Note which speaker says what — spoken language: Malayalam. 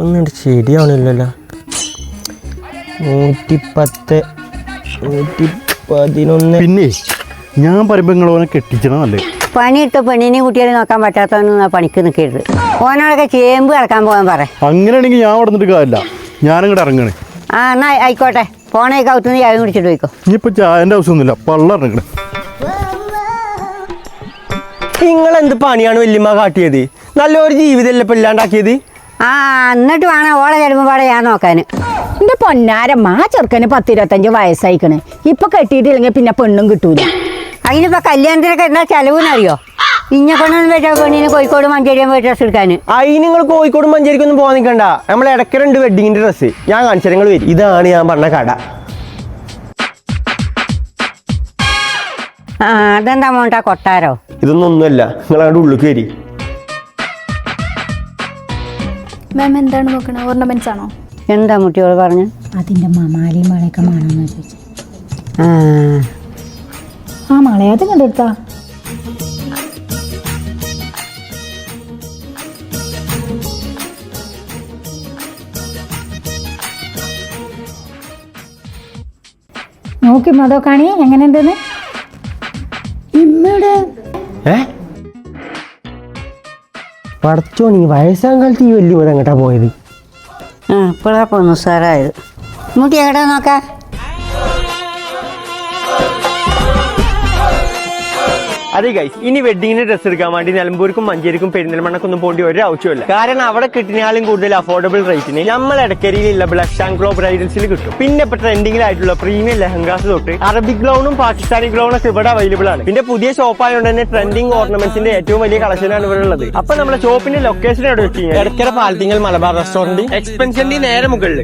Speaker 1: ഒന്നിട്ട് ശരിയാവണില്ലല്ലോ. നൂറ്റിപ്പത്ത് നൂറ്റി പതിനൊന്ന്
Speaker 2: പിന്നെ ഞാൻ പറയുമ്പോൾ നിങ്ങൾ ഓനെ കെട്ടിച്ചണ നല്ലേ
Speaker 3: പണിയിട്ട് പെണ്ണിനെ കുട്ടികളെ നോക്കാൻ പറ്റാത്തവനൊന്നും ആ പണിക്ക് നിൽക്കരുത് ഓനോടൊക്കെ ചേമ്പ് കിടക്കാൻ പോകാൻ പറ.
Speaker 2: അങ്ങനെയാണെങ്കിൽ ഞാൻ അവിടെ നിന്നിട്ട് കാര്യമില്ല. ഞാനിങ്ങോട്ട് ഇറങ്ങണേ.
Speaker 3: ആ എന്നാ ആയിക്കോട്ടെ. പോണേ കൗത്തുനിന്ന് ചായ കുടിച്ചിട്ട് പോയിക്കോ.
Speaker 2: ഇനിയിപ്പോ ചായന്റെ ആവശ്യമൊന്നുമില്ല. പള്ള ഇറങ്ങണേ.
Speaker 1: നിങ്ങൾ എന്ത് പണിയാണ് വല്യമ്മ കാട്ടിയത്? നല്ലൊരു ജീവിതമല്ലേ ഇപ്പൊ ഇല്ലാണ്ടാക്കിയത്?
Speaker 3: ആ എന്നിട്ട് വേണം ഓളെ ചെലപ്പം പാടെ ഞാൻ നോക്കാൻ
Speaker 4: എന്റെ പൊന്നാരമ്മ ആ ചെറുക്കന് പത്തിരുപത്തഞ്ച് വയസ്സായിക്കണ്. ഇപ്പൊ കെട്ടിയിട്ടില്ലെങ്കിൽ പിന്നെ പെണ്ണും കിട്ടൂല.
Speaker 3: അതിനിപ്പോ കല്യാണത്തിനൊക്കെ എന്താ ചെലവിനറിയോ അറിയോ കൊണ്ടൊന്നും പറ്റാ പെണ്ണിന് കോഴിക്കോട് മഞ്ചേരിയും പോയി ഡ്രസ് എടുക്കാൻ
Speaker 1: അതിന് നിങ്ങൾ കോഴിക്കോട് മഞ്ചേരിക്കൊന്നും പോകാൻ നിൽക്കണ്ട നമ്മൾ ഇടയ്ക്കുണ്ട് വെഡിങ്ങിന്റെ ഡ്രസ്സ് ഞാൻ കാണിച്ചു നിങ്ങൾ വരും. ഇതാണ് ഞാൻ പറഞ്ഞ കട.
Speaker 3: ആ അതെന്താ മോണ്ടാ കൊട്ടാരോ?
Speaker 1: ഇതൊന്നും ഒന്നുമല്ല. നിങ്ങൾ അങ്ങോട്ട് ഉള്ളിലേക്ക് വരി.
Speaker 5: മാം എന്താണ് നോക്കണത് ഓർണമെന്റ്സ് ആണോ?
Speaker 3: എന്താ മുട്ടിയോട് പറഞ്ഞു?
Speaker 4: അതിന്റെ മമാലിയും മാളയൊക്കെ മാണെന്ന് ചോദിച്ചു.
Speaker 3: ആ.
Speaker 4: മളയെ അത് കണ്ടെടുത്താ. നോക്കി മതോ കാണി എങ്ങനെയുണ്ടെന്ന്? ഇമ്മയുടെ
Speaker 1: ഏ? പടച്ചോ നീ വയസ്സാം കാലത്ത് ഈ വലിയ മരം കേട്ടാ പോയത്.
Speaker 3: ആ ഇപ്പോഴാ പോന്നു സാറായത് മുട്ടി എവിടെ നോക്കാം?
Speaker 1: അതെ ഗൈസ് ഇനി വെഡിങ്ങിന് ഡ്രസ്സ് എടുക്കാൻ വേണ്ടി നിലമ്പൂർക്കും മഞ്ചേരിക്കും പെരിന്തൽമണ്ണക്കൊന്നും പോകേണ്ട ഒരു ആവശ്യമില്ല കാരണം അവിടെ കിട്ടുന്നയാളും കൂടുതൽ അഫോർഡബിൾ റേറ്റിന് നമ്മൾ ഇടക്കരിയിലുള്ള ബ്ലഷ് ആൻഡ് ഗ്ലോ ബ്രൈഡൽസിൽ കിട്ടും. പിന്നെ ഇപ്പൊ ട്രെൻഡിങ്ങിലായിട്ടുള്ള പ്രീമിയം ലെഹങ്കാസ് തൊട്ട് അറബിക് ഗ്ലൗണും പാകിസ്ഥാനി ഗ്ലൗണും ഒക്കെ ഇവിടെ അവൈലബിൾ ആണ്. പിന്നെ പുതിയ ഷോപ്പ് ആയതുകൊണ്ട് തന്നെ ട്രെൻഡിങ് ഓർണമെന്റ്സിന്റെ ഏറ്റവും വലിയ കളക്ഷനാണ് ഇവിടെ ഉള്ളത്. അപ്പൊ നമ്മുടെ ഷോപ്പിന്റെ ലൊക്കേഷൻ എവിടെ വെച്ച് കഴിഞ്ഞാൽ ഇടക്കര പാലത്തിങ്ങൽ മലബാർ റെസ്റ്റോറന്റ് എക്സ്പെൻഷന്റെ നേരെ മുകളിൽ